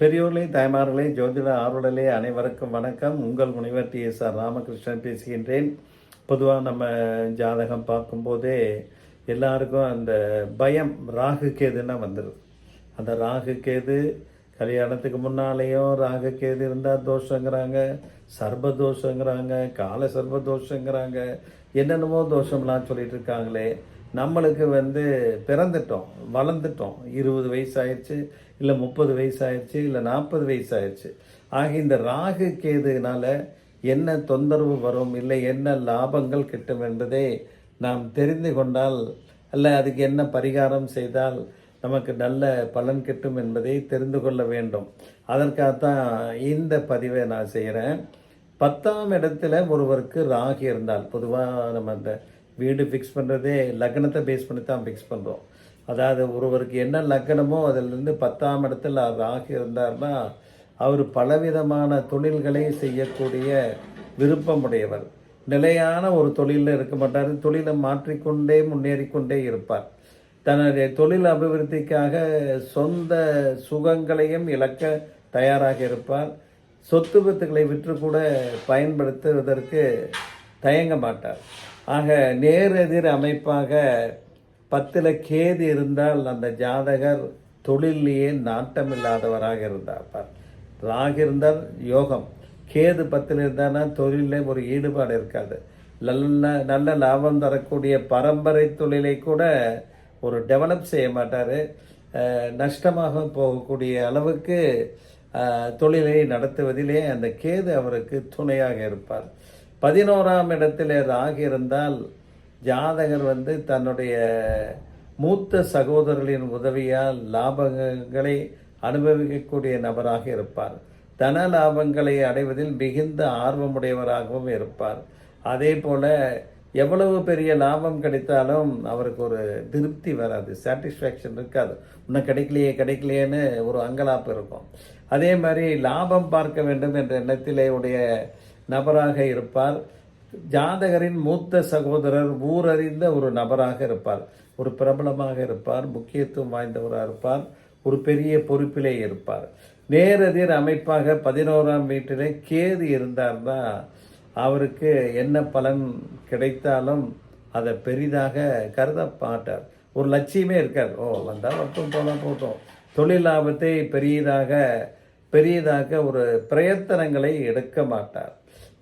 பெரியோர்களே தாய்மார்களே ஜோதிட ஆர்வலர்களே அனைவருக்கும் வணக்கம். உங்கள் முனைவர் டி. எஸ். ஆர். ராமகிருஷ்ணன் பேசுகின்றேன். பொதுவாக நம்ம ஜாதகம் பார்க்கும்போதே எல்லாருக்கும் அந்த பயம் ராகு கேதுன்னா வந்துடுது அந்த ராகு கேது கல்யாணத்துக்கு முன்னாலேயும் ராகு கேது இருந்தால் தோஷங்கிறாங்க சர்ப தோஷங்கிறாங்க கால சர்ப தோஷங்கிறாங்க என்னென்னமோ தோஷம்லாம் சொல்லிட்டு இருக்காங்களே நம்மளுக்கு வந்து பிறந்துட்டோம் வளர்ந்துட்டோம். இருபது வயசு ஆயிடுச்சு இல்லை முப்பது வயசு ஆயிடுச்சு இல்லை நாற்பது வயசு ஆயிடுச்சு ஆக இந்த ராகு கேதுனால என்ன தொந்தரவு வரும் இல்லை என்ன லாபங்கள் கிட்டும் என்பதை நாம் தெரிந்து கொண்டால் அல்ல அதுக்கு என்ன பரிகாரம் செய்தால் நமக்கு நல்ல பலன் கிட்டும் என்பதை தெரிந்து கொள்ள வேண்டும். அதற்காகத்தான் இந்த பதிவை நான் செய்கிறேன் பத்தாம் இடத்துல ஒருவருக்கு ராகு இருந்தால் பொதுவாக நம்ம அந்த வீடு ஃபிக்ஸ் பண்ணுறதே லக்னத்தை பேஸ் பண்ணி தான் ஃபிக்ஸ் பண்ணுறோம் அதாவது ஒருவருக்கு என்ன லக்னமோ அதிலிருந்து பத்தாம் இடத்துல ராகு இருந்தார்னா அவர் பலவிதமான தொழில்களை செய்யக்கூடிய விருப்பமுடையவர். நிலையான ஒரு தொழிலில் இருக்க மாட்டார். தொழிலை மாற்றிக்கொண்டே முன்னேறிக்கொண்டே இருப்பார். தன்னுடைய தொழில் அபிவிருத்திக்காக சொந்த சுகங்களையும் இழக்க தயாராக இருப்பார். சொத்து பத்துக்களை விற்று கூட பயன்படுத்துவதற்கு தயங்க மாட்டார். ஆக நேரெதிர் அமைப்பாக பத்தில் கேது இருந்தால் அந்த ஜாதகர் தொழிலேயே நாட்டம் இல்லாதவராக இருந்தார் ராகு இருந்தால் யோகம். கேது பத்தில் இருந்தானா தொழிலில் ஒரு ஈடுபாடு இருக்காது. நல்ல நல்ல லாபம் தரக்கூடிய பரம்பரை தொழிலை கூட ஒரு டெவலப் செய்ய மாட்டார். நஷ்டமாக போகக்கூடிய அளவுக்கு தொழிலை நடத்துவதிலே அந்த கேது அவருக்கு துணையாக இருப்பார். பதினோராம் இடத்தில் ராகு இருந்தால் ஜாதகர் வந்து தன்னுடைய மூத்த சகோதரர்களின் உதவியால் லாபங்களை அனுபவிக்கக்கூடிய நபராக இருப்பார். தன லாபங்களை அடைவதில் மிகுந்த ஆர்வமுடையவராகவும் இருப்பார். அதே போல் எவ்வளவு பெரிய லாபம் கிடைத்தாலும் அவருக்கு ஒரு திருப்தி வராது சாட்டிஸ்ஃபேக்ஷன் இருக்காது. இன்னும் கிடைக்கலையே கிடைக்கலையேன்னு ஒரு அங்கலாப்பு இருக்கும். அதே மாதிரி லாபம் பார்க்க வேண்டும் என்ற எண்ணத்திலே உடைய நபராக இருப்பார். ஜாதகரின் மூத்த சகோதரர் ஊரறிந்த ஒரு நபராக இருப்பார். ஒரு பிரபலமாக இருப்பார் முக்கியத்துவம் வாய்ந்தவராக இருப்பார் ஒரு பெரிய பொறுப்பிலே இருப்பார். நேரதிர் அமைப்பாக பதினோராம் வீட்டிலே கேது இருந்தார்னா அவருக்கு என்ன பலன் கிடைத்தாலும் அதை பெரிதாக கருத மாட்டார். ஒரு லட்சியமே இருக்கார் ஓ வந்தால் மட்டும் போனால் போட்டோம் தொழில் லாபத்தை பெரியதாக பெரியதாக ஒரு பிரயத்தனங்களை எடுக்க மாட்டார்.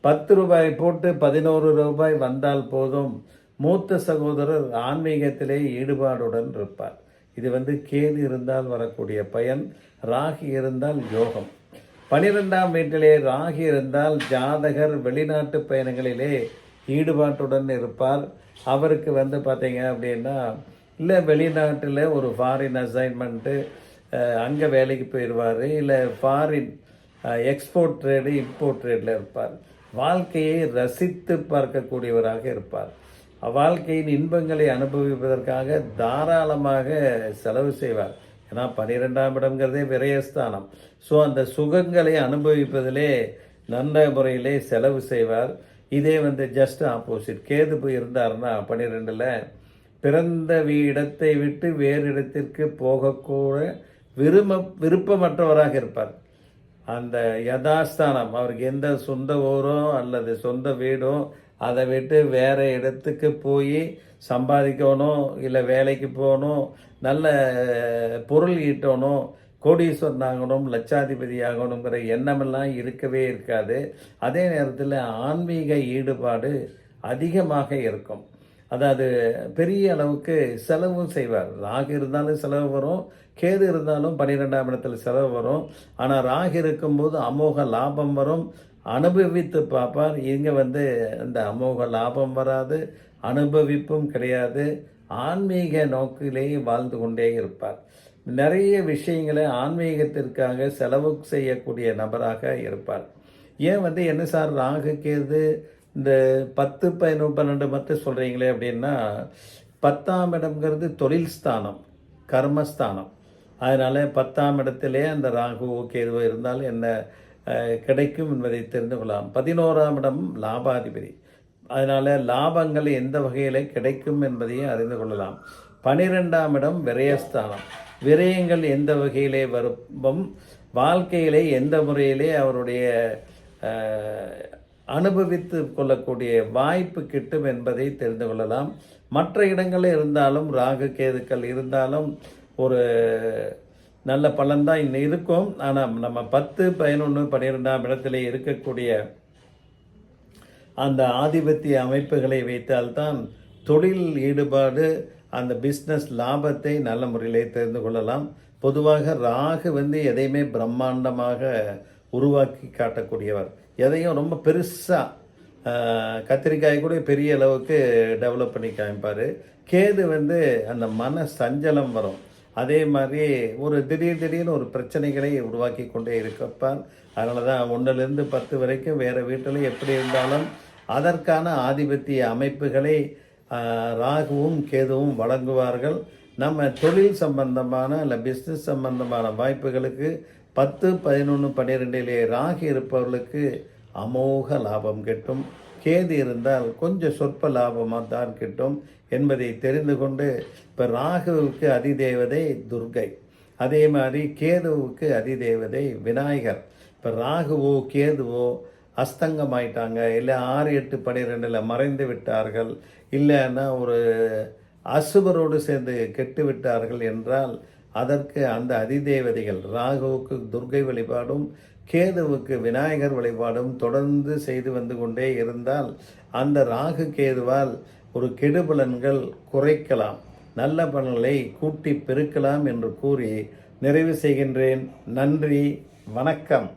பத்து ரூபாய் போட்டு பதினோரு ரூபாய் வந்தால் போதும். மூத்த சகோதரர் ஆன்மீகத்திலே ஈடுபாடுடன் இருப்பார். இது வந்து கேது இருந்தால் வரக்கூடிய பயன் ராகி இருந்தால் யோகம். பனிரெண்டாம் வீட்டிலே ராகி இருந்தால் ஜாதகர் வெளிநாட்டு பயணங்களிலே ஈடுபாட்டுடன் இருப்பார். அவருக்கு வந்து பார்த்தீங்க அப்படின்னா இல்லை வெளிநாட்டில் ஒரு ஃபாரின் அசைன்மெண்ட்டு அங்கே வேலைக்கு போயிடுவார் இல்லை ஃபாரின் எக்ஸ்போர்ட் ட்ரேடு இம்போர்ட் ட்ரேடில் இருப்பார். வாழ்க்கையை ரசித்து பார்க்கக்கூடியவராக இருப்பார். வாழ்க்கையின் இன்பங்களை அனுபவிப்பதற்காக தாராளமாக செலவு செய்வார். ஏன்னா பன்னிரெண்டாம் இடம்ங்கிறதே விரயஸ்தானம். ஸோ அந்த சுகங்களை அனுபவிப்பதிலே நல்ல முறையிலே செலவு செய்வார். இதே வந்து ஜஸ்ட் ஆப்போசிட் கேது போய் இருந்தாருன்னா பன்னிரெண்டில் பிறந்த இடத்தை விட்டு வேறு இடத்திற்கு போகக்கூட விரும்ப விருப்பமற்றவராக இருப்பார். அந்த யதாஸ்தானம் அவருக்கு எந்த சொந்த ஊரோ அல்லது சொந்த வீடோ அதை விட்டு வேற இடத்துக்கு போய் சம்பாதிக்கணும் இல்லை வேலைக்கு போகணும் நல்ல பொருள் ஈட்டணும் கோடீஸ்வரன் ஆகணும் லட்சாதிபதி ஆகணுங்கிற எண்ணமெல்லாம் இருக்கவே இருக்காது. அதே நேரத்தில் ஆன்மீக ஈடுபாடு அதிகமாக இருக்கும். அதாவது பெரிய அளவுக்கு செலவும் செய்வார். ராகு இருந்தாலும் செலவு வரும் கேது இருந்தாலும் பன்னிரெண்டாம் இடத்துல செலவு வரும். ஆனால் ராகு இருக்கும்போது அமோக லாபம் வரும். அனுபவித்து பார்ப்பார். இங்கே வந்து இந்த அமோக லாபம் வராது அனுபவிப்பும் கிடையாது. ஆன்மீக நோக்கிலேயே வாழ்ந்து கொண்டே இருப்பார். நிறைய விஷயங்களை ஆன்மீகத்திற்காக செலவு செய்யக்கூடிய நபராக இருப்பார். ஏன் வந்து என்ன சார்? ராகு கேது இந்த பத்து பதினொன்று பன்னெண்டு மட்டும் சொல்கிறீங்களே அப்படின்னா பத்தாம் இடம்ங்கிறது தொழில் ஸ்தானம் கர்மஸ்தானம். அதனால் பத்தாம் இடத்திலே அந்த ராகுவோ கேதுவோ இருந்தால் என்ன கிடைக்கும் என்பதை தெரிந்து கொள்ளலாம். பதினோராம் இடம் லாபாதிபதி. அதனால் லாபங்கள் எந்த வகையில் கிடைக்கும் என்பதையும் அறிந்து கொள்ளலாம். பனிரெண்டாம் இடம் விரயஸ்தானம். விரயங்கள் எந்த வகையிலே வரும் வாழ்க்கையிலே எந்த முறையிலே அவருடைய அனுபவித்து கொள்ளக்கூடிய வாய்ப்பு கிட்டும் என்பதை தெரிந்து கொள்ளலாம். மற்ற இடங்களில் இருந்தாலும் ராகு கேதுக்கள் இருந்தாலும் ஒரு நல்ல பலன்தான் இன்னும் இருக்கும். ஆனால் நம்ம பத்து பதினொன்று பன்னிரெண்டாம் இடத்திலே இருக்கக்கூடிய அந்த ஆதிபத்திய அமைப்புகளை வைத்தால்தான் தொழில் ஈடுபாடு அந்த பிஸ்னஸ் லாபத்தை நல்ல முறையிலே தெரிந்து கொள்ளலாம். பொதுவாக ராகு வந்து எதையுமே பிரம்மாண்டமாக உருவாக்கி காட்டக்கூடியவர். எதையும் ரொம்ப பெருசாக கத்திரிக்காய் கூட பெரிய அளவுக்கு டெவலப் பண்ணி காமிப்பார். கேது வந்து அந்த மன சஞ்சலம் வரும். அதே மாதிரி ஒரு திடீர் திடீர்னு ஒரு பிரச்சனைகளை உருவாக்கி கொண்டே இருக்கப்பார் அதனால தான் ஒன்றிலிருந்து பத்து வரைக்கும் வேறு வீட்டில் எப்படி இருந்தாலும் அதற்கான ஆதிபத்திய அமைப்புகளை ராகுவும் கேதுவும் வழங்குவார்கள். நம்ம தொழில் சம்பந்தமான இல்லை பிஸ்னஸ் சம்பந்தமான வாய்ப்புகளுக்கு பத்து பதினொன்று பன்னிரெண்டிலே ராகி இருப்பவர்களுக்கு அமோக லாபம் கிட்டும். கேது இருந்தால் கொஞ்சம் சொற்ப லாபமாக தான் கிட்டும் என்பதை தெரிந்து கொண்டு இப்போ ராகுவுக்கு அதிதேவதை துர்கை அதே மாதிரி கேதுவுக்கு அதிதேவதை விநாயகர். இப்போ ராகுவோ கேதுவோ அஸ்தங்கமாயிட்டாங்க. இல்லை ஆறு எட்டு பன்னிரெண்டில் மறைந்து விட்டார்கள். இல்லைன்னா ஒரு அசுபரோடு சேர்ந்து கெட்டுவிட்டார்கள் என்றால் அதற்கு அந்த அதிதேவதைகள் ராகுவுக்கு துர்கை வழிபாடும் கேதுவுக்கு விநாயகர் வழிபாடும் தொடர்ந்து செய்து வந்து கொண்டே இருந்தால் அந்த ராகு கேதுவால் ஒரு கெடுபலன்கள் குறைக்கலாம். நல்ல பலன்களை கூட்டி பெருக்கலாம் என்று கூறி நிறைவு செய்கின்றேன். நன்றி. வணக்கம்.